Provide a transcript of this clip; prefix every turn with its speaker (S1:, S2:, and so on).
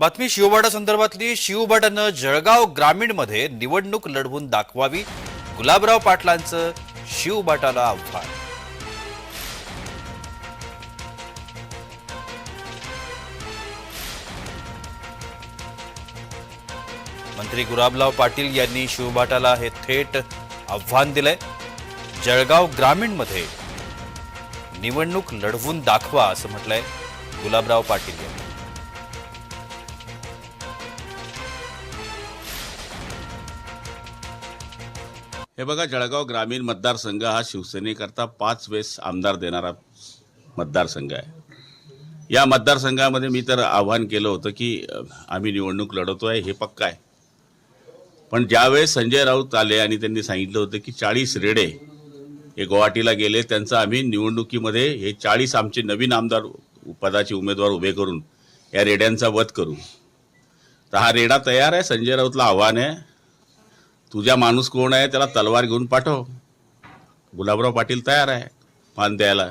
S1: बातमी शिवबाडा संदर्भातली. शिवबाटानं जळगाव ग्रामीणमध्ये निवडणूक लढवून दाखवावी. गुलाबराव पाटलांचं शिवबाटाला आव्हान. मंत्री गुलाबराव पाटील यांनी शिवबाटाला हे थेट आव्हान दिलंय. जळगाव ग्रामीणमध्ये निवडणूक लढवून दाखवा असं म्हटलंय गुलाबराव पाटील यांनी.
S2: हे बघा जळगाव ग्रामीण मतदारसंघ हा शिवसेनेकरता पाच वेळेस आमदार देणारा मतदारसंघ आहे. या मतदारसंघामध्ये मी तर आव्हान केलं होतं की आम्ही निवडणूक लढवतोय हे पक्का आहे. पण ज्यावेळेस संजय राऊत आले आणि त्यांनी सांगितलं होतं की चाळीस रेडे हे गुवाहाटीला गेले त्यांचं आम्ही निवडणुकीमध्ये हे चाळीस आमचे नवीन आमदार पदाचे उमेदवार उभे करून या रेड्यांचा वध करू. तर हा रेडा तयार आहे संजय राऊतला आव्हान आहे. तुझा माणूस कोण आहे? त्याला तलवार घेऊन पाठव. गुलाबराव पाटील तयार आहे. मान द्यायला.